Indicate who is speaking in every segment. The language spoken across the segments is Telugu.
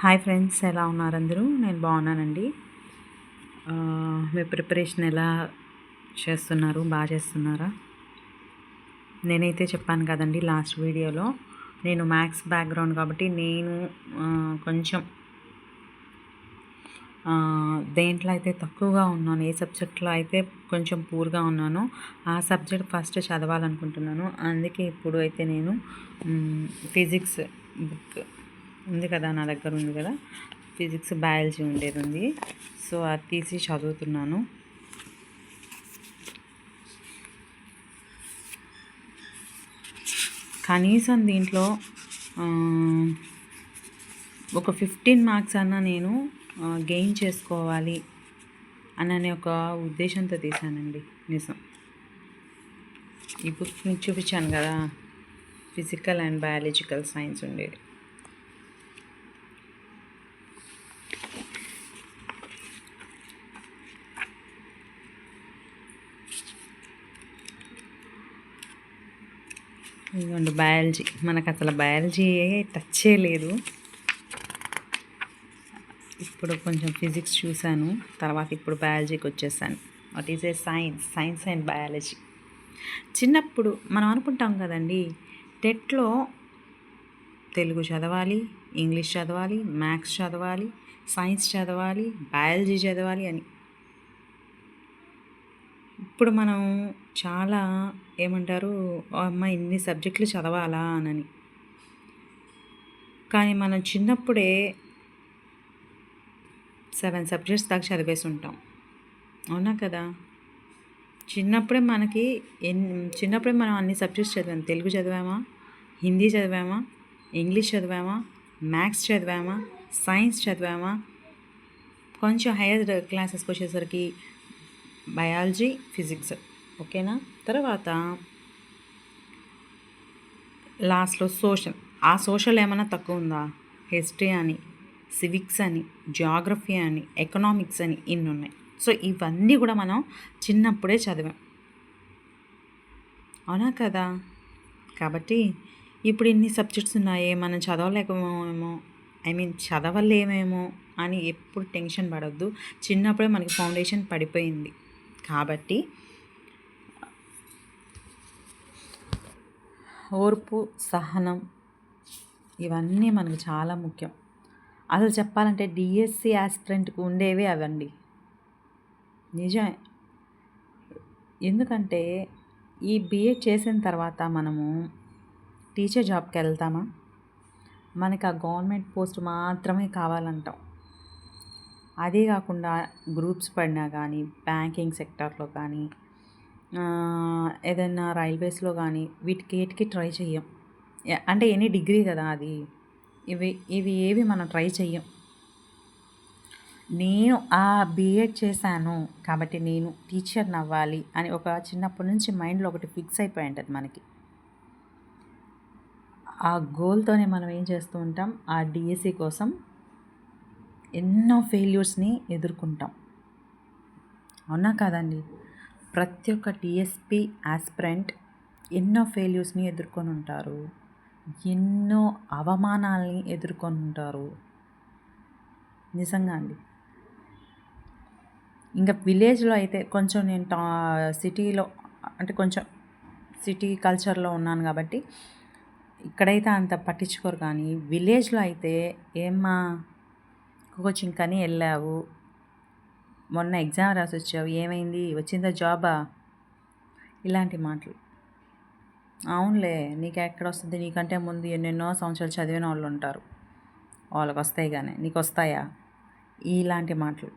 Speaker 1: హాయ్ ఫ్రెండ్స్ ఎలా ఉన్నారు అందరూ? నేను బాగున్నానండి. మీ ప్రిపరేషన్ ఎలా చేస్తున్నారు? బాగా చేస్తున్నారా? నేనైతే చెప్పాను కదండి లాస్ట్ వీడియోలో. నేను మ్యాథ్స్ బ్యాక్గ్రౌండ్ కాబట్టి నేను కొంచెం దేంట్లో అయితే తక్కువగా ఉన్నాను ఏ సబ్జెక్ట్లో అయితే కొంచెం పూర్గా ఉన్నానో ఆ సబ్జెక్ట్ ఫస్ట్ చదవాలనుకుంటున్నాను. అందుకే ఇప్పుడు అయితే నేను ఫిజిక్స్ బుక్ ఉంది కదా నా దగ్గర ఉంది కదా. ఫిజిక్స్ బయాలజీ ఉండేది ఉంది. సో అది తీసి చదువుతున్నాను. కనీసం దీంట్లో ఒక ఫిఫ్టీన్ మార్క్స్ అన్నా నేను గెయిన్ చేసుకోవాలి అననే ఒక ఉద్దేశంతో తీశానండి. నిజం. ఈ బుక్ మీకు చూపించాను కదా. ఫిజికల్ అండ్ బయాలజికల్ సైన్స్ ఉండేది. ఇదిగోండి బయాలజీ. మనకు అసలు బయాలజీ టచ్చే లేదు. ఇప్పుడు కొంచెం ఫిజిక్స్ చూశాను తర్వాత ఇప్పుడు బయాలజీకి వచ్చేసాను. What is a science science and biology చిన్నప్పుడు మనం అనుకుంటాం కదండి టెట్లో తెలుగు చదవాలి ఇంగ్లీష్ చదవాలి మ్యాథ్స్ చదవాలి సైన్స్ చదవాలి బయాలజీ చదవాలి అని. ఇప్పుడు మనం చాలా ఏమంటారు అమ్మ ఇన్ని సబ్జెక్టులు చదవాలా? అనని. కానీ మనం చిన్నప్పుడే సెవెన్ సబ్జెక్ట్స్ దాకా చదివేసి ఉంటాం అవునా కదా? చిన్నప్పుడే మనకి ఎన్ చిన్నప్పుడే మనం అన్ని సబ్జెక్ట్స్ చదివాం. తెలుగు చదివామా? హిందీ చదివామా? ఇంగ్లీష్ చదివామా? మ్యాథ్స్ చదివామా? సైన్స్ చదివామా? కొంచెం హైయర్ క్లాసెస్కి వచ్చేసరికి బయాలజీ ఫిజిక్స్. ఓకేనా? తర్వాత లాస్ట్లో సోషల్. ఆ సోషల్ ఏమైనా తక్కువ ఉందా? హిస్టరీ అని సివిక్స్ అని జాగ్రఫీ అని ఎకనామిక్స్ అని ఇన్ని ఉన్నాయి. సో ఇవన్నీ కూడా మనం చిన్నప్పుడే చదివాం. అవునా కదా? కాబట్టి ఇప్పుడు ఇన్ని సబ్జెక్ట్స్ ఉన్నాయే మనం చదవలేకమేమో ఐ మీన్ చదవలేమేమో అని ఎప్పుడు టెన్షన్ పడద్దు. చిన్నప్పుడే మనకి ఫౌండేషన్ పడిపోయింది. కాబట్టి ఓర్పు సహనం ఇవన్నీ మనకు చాలా ముఖ్యం. అసలు చెప్పాలంటే డిఎస్సి ఆస్పిరెంట్కి ఉండేవి అవండి. నిజమే. ఎందుకంటే ఈ బిఎడ్ చేసిన తర్వాత మనము టీచర్ జాబ్కి వెళ్తామా? మనకి ఆ గవర్నమెంట్ పోస్ట్ మాత్రమే కావాలంటాం. అదే కాకుండా గ్రూప్స్ పడినా కానీ బ్యాంకింగ్ సెక్టార్లో కానీ ఏదైనా రైల్వేస్లో కానీ వీటికి ఏటికి ట్రై చెయ్యం. అంటే ఎనీ డిగ్రీ కదా అది. ఇవి ఇవి ఏవి మనం ట్రై చెయ్యం. నేను ఆ బీఎడ్ చేశాను కాబట్టి నేను టీచర్ని అవ్వాలి అని ఒక చిన్నప్పటి నుంచి మైండ్లో ఒకటి ఫిక్స్ అయిపోయి ఉంటుంది మనకి. ఆ గోల్తోనే మనం ఏం చేస్తూ ఉంటాం? ఆ డిఎస్సి కోసం ఎన్నో ఫెయిల్యూర్స్ని ఎదుర్కొంటాం. అవునా కాదండి? ప్రతి ఒక్క టీఎస్పి ఆస్పిరెంట్ ఎన్నో ఫెయిల్యూర్స్ని ఎదుర్కొని ఉంటారు. ఎన్నో అవమానాల్ని ఎదుర్కొని ఉంటారు. నిజంగా అండి. ఇంకా విలేజ్లో అయితే కొంచెం నేను టా సిటీలో అంటే కొంచెం సిటీ కల్చర్లో ఉన్నాను కాబట్టి ఇక్కడైతే అంత పట్టించుకోరు కానీ విలేజ్లో అయితే ఏమ్మా కోచింగ్ కానీ వెళ్ళావు మొన్న ఎగ్జామ్ రాసి వచ్చావు ఏమైంది? వచ్చిందా జాబా? ఇలాంటి మాటలు. అవునులే నీకు ఎక్కడ వస్తుంది నీకంటే ముందు ఎన్నెన్నో సంవత్సరాలు చదివిన వాళ్ళు ఉంటారు వాళ్ళకి వస్తాయి కానీ నీకు వస్తాయా ఇలాంటి మాటలు.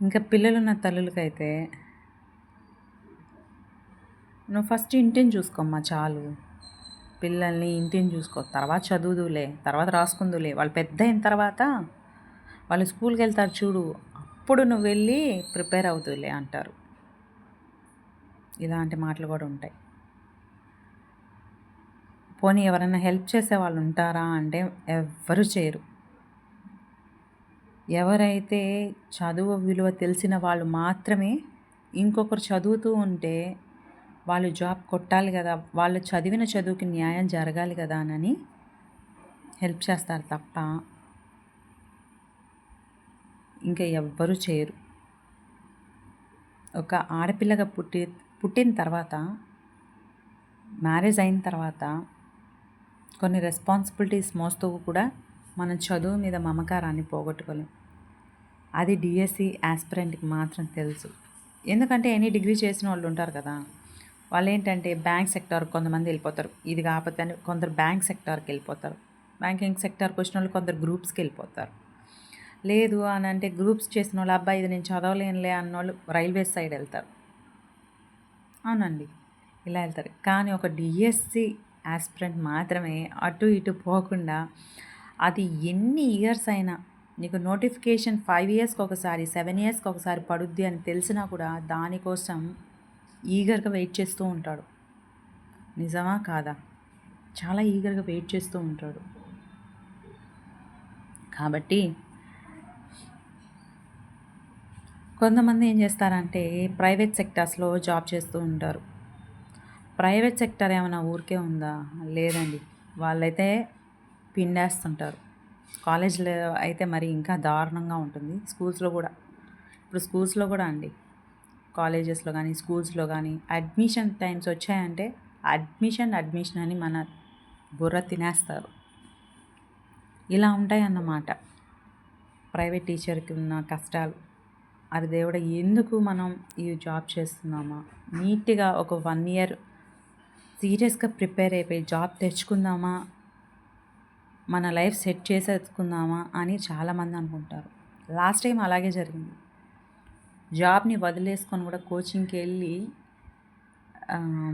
Speaker 1: ఇంకా పిల్లలున్న తల్లులకైతే నువ్వు ఫస్ట్ ఇంటిని చూసుకోమ్మా చాలు. పిల్లల్ని ఇంటిని చూసుకో. తర్వాత చదువుదులే తర్వాత రాసుకుందులే వాళ్ళు పెద్ద అయిన తర్వాత వాళ్ళు స్కూల్కి వెళ్తారు చూడు అప్పుడు నువ్వు వెళ్ళి ప్రిపేర్ అవుతులే అంటారు. ఇలాంటి మాటలు కూడా ఉంటాయి. పోనీ ఎవరైనా హెల్ప్ చేసే వాళ్ళు ఉంటారా అంటే ఎవ్వరు చేయరు. ఎవరైతే చదువు విలువ తెలిసిన వాళ్ళు మాత్రమే ఇంకొకరు చదువుతూ ఉంటే వాళ్ళు జాబ్ కొట్టాలి కదా వాళ్ళు చదివిన చదువుకి న్యాయం జరగాలి కదా అని హెల్ప్ చేస్తారు తప్ప ఇంకా ఎవ్వరూ చేయరు. ఒక ఆడపిల్లగా పుట్టి పుట్టిన తర్వాత మ్యారేజ్ అయిన తర్వాత కొన్ని రెస్పాన్సిబిలిటీస్ మోస్తూ కూడా మనం చదువు మీద మమకారాన్ని పోగొట్టుకోలేం. అది డిఎస్సి ఆస్పిరెంట్కి మాత్రం తెలుసు. ఎందుకంటే ఎనీ డిగ్రీ చేసిన వాళ్ళు ఉంటారు కదా వాళ్ళు ఏంటంటే బ్యాంక్ సెక్టార్ కొంతమంది వెళ్ళిపోతారు. ఇది కాకపోతే కొందరు బ్యాంక్ సెక్టార్కి వెళ్ళిపోతారు. బ్యాంకింగ్ సెక్టార్కి వచ్చిన వాళ్ళు కొందరు గ్రూప్స్కి వెళ్ళిపోతారు. లేదు అని అంటే గ్రూప్స్ చేసిన వాళ్ళు అబ్బాయి ఇది నేను చదవలేనులే అన్న వాళ్ళు రైల్వే సైడ్ వెళ్తారు. అవునండి. ఇలా వెళ్తారు. కానీ ఒక డిఎస్సి ఆస్పిరెంట్ మాత్రమే అటు ఇటు పోకుండా అది ఎన్ని ఇయర్స్ అయినా నీకు నోటిఫికేషన్ ఫైవ్ ఇయర్స్కి ఒకసారి సెవెన్ ఇయర్స్కి ఒకసారి పడుద్ది అని తెలిసినా కూడా దానికోసం ఈగర్గా వెయిట్ చేస్తూ ఉంటాడు. నిజమా కాదా? చాలా ఈగర్గా వెయిట్ చేస్తూ ఉంటాడు. కాబట్టి కొంతమంది ఏం చేస్తారంటే ప్రైవేట్ సెక్టార్స్లో జాబ్ చేస్తూ ఉంటారు. ప్రైవేట్ సెక్టర్ ఏమైనా ఊరికే ఉందా? లేదండి. వాళ్ళైతే పిండేస్తుంటారు. కాలేజ్లో అయితే మరి ఇంకా దారుణంగా ఉంటుంది. స్కూల్స్లో కూడా. ఇప్పుడు స్కూల్స్లో కూడా అండి. కాలేజెస్లో కానీ స్కూల్స్లో కానీ అడ్మిషన్ టైమ్స్ వచ్చాయంటే అడ్మిషన్ అడ్మిషన్ అని మన బుర్ర తినేస్తారు. ఇలా ఉంటాయన్నమాట. ప్రైవేట్ టీచర్కి ఉన్న కష్టాలు. అరే దేవుడ ఎందుకు మనం ఈ జాబ్ చేస్తున్నామా? నీట్గా ఒక వన్ ఇయర్ సీరియస్గా ప్రిపేర్ అయిపోయి జాబ్ తెచ్చుకుందామా? మన లైఫ్ సెట్ చేసేసుకుందామా? అని చాలామంది అనుకుంటారు. లాస్ట్ టైం అలాగే జరిగింది. జాబ్ని వదిలేసుకొని కూడా కోచింగ్కి వెళ్ళి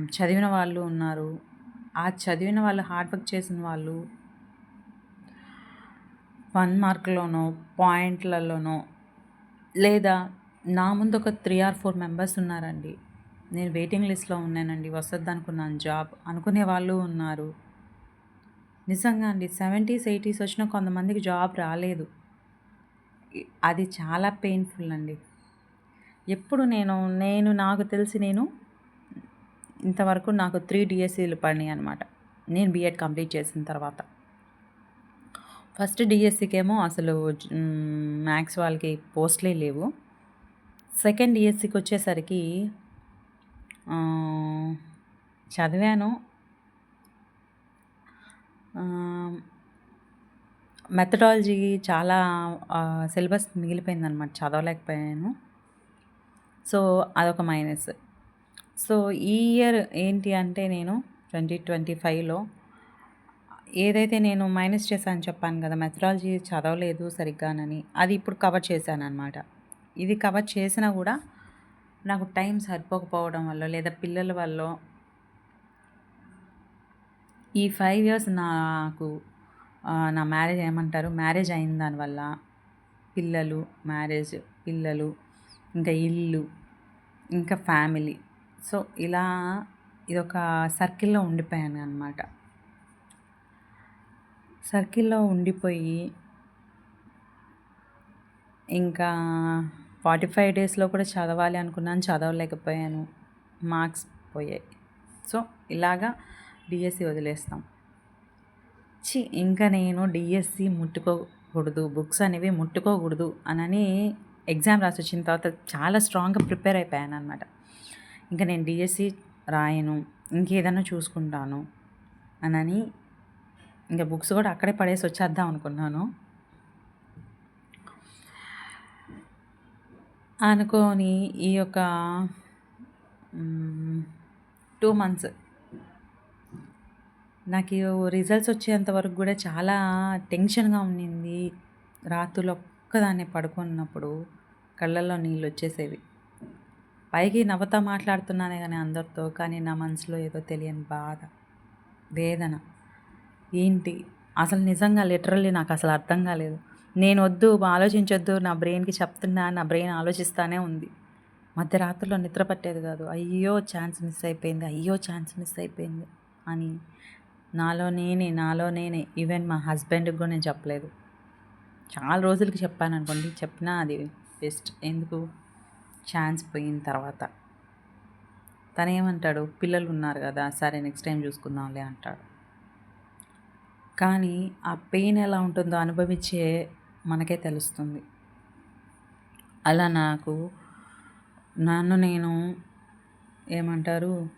Speaker 1: చదివిన వాళ్ళు ఉన్నారు. ఆ చదివిన వాళ్ళు హార్డ్ వర్క్ చేసిన వాళ్ళు వన్ మార్క్లోనో పాయింట్లలోనో లేదా నా ముందు ఒక త్రీ ఆర్ ఫోర్ మెంబర్స్ ఉన్నారండి. నేను వెయిటింగ్ లిస్ట్లో ఉన్నానండి. వస్తుంది అనుకున్నాను జాబ్ అనుకునే వాళ్ళు ఉన్నారు. నిజంగా అండి సెవెంటీస్ ఎయిటీస్ వచ్చిన కొంతమందికి జాబ్ రాలేదు. అది చాలా పెయిన్ఫుల్ అండి. ఎప్పుడు నేను నేను నాకు తెలిసి నేను ఇంతవరకు నాకు త్రీ డిఎస్సీలు పడినాయి అనమాట నేను బీఎడ్ కంప్లీట్ చేసిన తర్వాత. ఫస్ట్ డిఎస్సికేమో అసలు మ్యాథ్స్ వాళ్ళకి పోస్ట్లే లేవు. సెకండ్ డిఎస్సికి వచ్చేసరికి చదివాను. మెథడాలజీ చాలా సిలబస్ మిగిలిపోయిందనమాట చదవలేకపోయాను. సో అదొక మైనస్. సో ఈ ఇయర్ ఏంటి అంటే నేను ట్వంటీ ట్వంటీ ఫైవ్లో ఏదైతే నేను మైనస్ చేశాను చెప్పాను కదా మెథడాలజీ చదవలేదు సరిగ్గానని అది ఇప్పుడు కవర్ చేశాను అనమాట ఇది కవర్ చేసినా కూడా నాకు టైం సరిపోకపోవడం వల్ల లేదా పిల్లల వల్ల ఈ ఫైవ్ ఇయర్స్ నాకు నా మ్యారేజ్ ఏమంటారు? మ్యారేజ్ అయిన దానివల్ల పిల్లలు మ్యారేజ్ పిల్లలు ఇంకా ఇల్లు ఇంకా ఫ్యామిలీ సో ఇలా ఇదొక సర్కిల్లో ఉండిపోయాను అనమాట సర్కిల్లో ఉండిపోయి ఇంకా ఫార్టీ ఫైవ్ డేస్లో కూడా చదవాలి అనుకున్నాను చదవలేకపోయాను. మార్క్స్ పోయాయి. సో ఇలాగా డిఎస్సి వదిలేస్తాం. చి ఇంకా నేను డిఎస్సి ముట్టుకోకూడదు బుక్స్ అనేవి ముట్టుకోకూడదు అనని ఎగ్జామ్ రాసి వచ్చిన తర్వాత చాలా స్ట్రాంగ్గా ప్రిపేర్ అయిపోయాను అనమాట ఇంకా నేను డిఎస్సి రాయను ఇంకేదన్నా చూసుకుంటాను అనని ఇంకా బుక్స్ కూడా అక్కడే పడేసి వచ్చేద్దాం అనుకున్నాను. అనుకోని ఈ యొక్క టూ మంత్స్ నాకు రిజల్ట్స్ వచ్చేంత వరకు కూడా చాలా టెన్షన్గా ఉండింది. రాత్రులు ఒక్కదాన్ని పడుకున్నప్పుడు కళ్ళల్లో నీళ్ళు వచ్చేసేవి. పైకి నవ్వుతా మాట్లాడుతున్నానే కానీ అందరితో కానీ నా మనసులో ఏదో తెలియని బాధ వేదన. ఏంటి? అసలు నిజంగా లిటరల్లీ నాకు అసలు అర్థం కాలేదు. నేను వద్దు ఆలోచించొద్దు నా బ్రెయిన్కి చెప్తున్నా నా బ్రెయిన్ ఆలోచిస్తానే ఉంది. మధ్యరాత్రిలో నిద్ర పట్టేది కాదు. అయ్యో ఛాన్స్ మిస్ అయిపోయింది అయ్యో ఛాన్స్ మిస్ అయిపోయింది అని నాలో నేనే నాలో నేనే ఈవెన్ మా హస్బెండ్కి కూడా నేను చెప్పలేదు. చాలా రోజులకి చెప్పాను అనుకోండి చెప్పినా అది బెస్ట్ ఎందుకు? ఛాన్స్ పోయిన తర్వాత. తను ఏమంటాడు పిల్లలు ఉన్నారు కదా సరే నెక్స్ట్ టైం చూసుకుందాంలే అంటాడు. కానీ ఆ పెయిన్ ఎలా ఉంటుందో అనుభవించే మనకే తెలుస్తుంది. అలా నాకు నన్ను నేను ఏమంటారు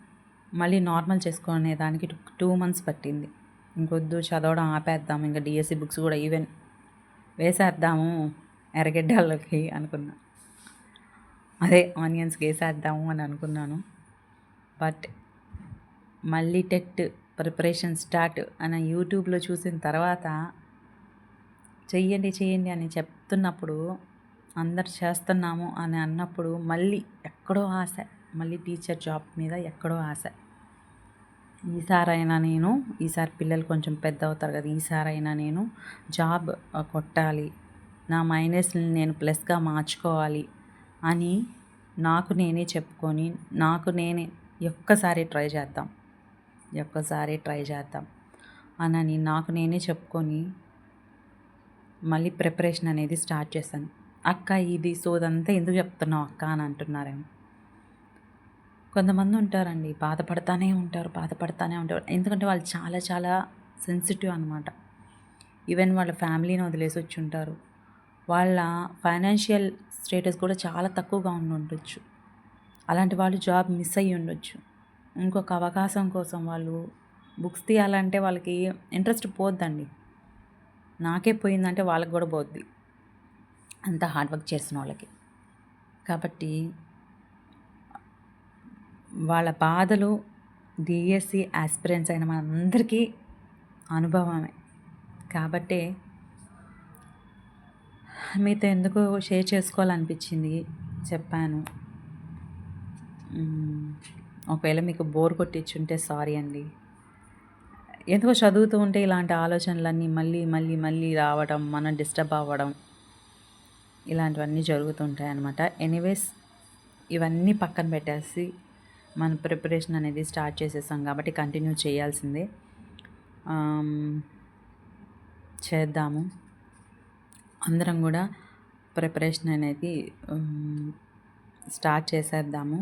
Speaker 1: మళ్ళీ నార్మల్ చేసుకునే దానికి టూ మంత్స్ పట్టింది. ఇంకొద్దు చదవడం ఆపేద్దాం ఇంకా డిఎస్సి బుక్స్ కూడా ఈవెన్ వేసేద్దాము ఎర్రగడ్డలకి అనుకున్నా. అదే ఆనియన్స్కి వేసేద్దాము అని అనుకున్నాను. బట్ మళ్ళీ టెట్ ప్రిపరేషన్ స్టార్ట్ అని యూట్యూబ్లో చూసిన తర్వాత చెయ్యండి చెయ్యండి అని చెప్తున్నప్పుడు అందరు చేస్తున్నాము అని అన్నప్పుడు మళ్ళీ ఎక్కడో ఆశ మళ్ళీ టీచర్ జాబ్ మీద ఎక్కడో ఆశ. ఈసారైనా నేను ఈసారి పిల్లలు కొంచెం పెద్ద అవుతారు కదా ఈసారైనా నేను జాబ్ కొట్టాలి నా మైనస్ని నేను ప్లస్గా మార్చుకోవాలి అని నాకు నేనే చెప్పుకొని నాకు నేనే ఒక్కసారి ట్రై చేద్దాం. ఒక్కసారి ట్రై చేద్దాం. అని నాకు నేనే చెప్పుకొని మళ్ళీ ప్రిపరేషన్ అనేది స్టార్ట్ చేశాను. అక్క ఇది సోదంతా ఎందుకు చెప్తున్నావు అక్క అని అంటున్నారేమో. కొంతమంది ఉంటారండి బాధపడతానే ఉంటారు బాధపడతానే ఉంటారు. ఎందుకంటే వాళ్ళు చాలా చాలా సెన్సిటివ్ అనమాట ఈవెన్ వాళ్ళ ఫ్యామిలీని వదిలేసి వచ్చి ఉంటారు. వాళ్ళ ఫైనాన్షియల్ స్టేటస్ కూడా చాలా తక్కువగా ఉండి ఉండొచ్చు. అలాంటి వాళ్ళు జాబ్ మిస్ అయ్యి ఉండొచ్చు. ఇంకొక అవకాశం కోసం వాళ్ళు బుక్స్ తీయాలంటే వాళ్ళకి ఇంట్రెస్ట్ పోద్దండి. నాకే పోయిందంటే వాళ్ళకి కూడా పోద్ది. అంత హార్డ్ వర్క్ చేసిన వాళ్ళకి. కాబట్టి వాళ్ళ బాధలు డిఎస్సి ఆస్పిరెంట్స్ అయిన మనందరికీ అనుభవమే. కాబట్టే మీతో ఎందుకు షేర్ చేసుకోవాలనిపించింది చెప్పాను. ఒకవేళ మీకు బోర్ కొట్టించుంటే సారీ అండి. ఎందుకో చదువుతూ ఉంటే ఇలాంటి ఆలోచనలన్నీ మళ్ళీ మళ్ళీ మళ్ళీ రావడం మనం డిస్టర్బ్ అవ్వడం ఇలాంటివన్నీ జరుగుతుంటాయి అన్నమాట ఎనీవేస్ ఇవన్నీ పక్కన పెట్టేసి మన ప్రిపరేషన్ అనేది స్టార్ట్ చేసేసాం కాబట్టి కంటిన్యూ చేయాల్సిందే. చేద్దాము. అందరం కూడా ప్రిపరేషన్ అనేది స్టార్ట్ చేసేద్దాము.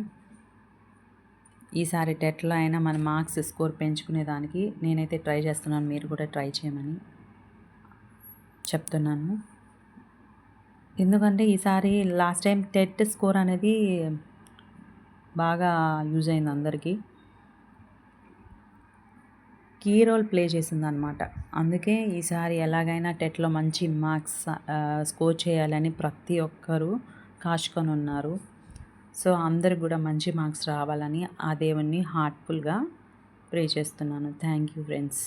Speaker 1: ఈసారి టెట్లో అయినా మన మార్క్స్ స్కోర్ పెంచుకునేదానికి నేనైతే ట్రై చేస్తున్నాను మీరు కూడా ట్రై చేయమని చెప్తున్నాను. ఎందుకంటే ఈసారి లాస్ట్ టైం టెట్ స్కోర్ అనేది బాగా యూజ్ అయింది అందరికీ. కీ రోల్ ప్లే చేసింది అనమాట అందుకే ఈసారి ఎలాగైనా టెట్లో మంచి మార్క్స్ స్కోర్ చేయాలని ప్రతి ఒక్కరూ కాచుకొని ఉన్నారు. సో అందరికి కూడా మంచి మార్క్స్ రావాలని ఆ దేవుణ్ణి హార్ట్ఫుల్గా ప్రే చేస్తున్నాను. Thank you friends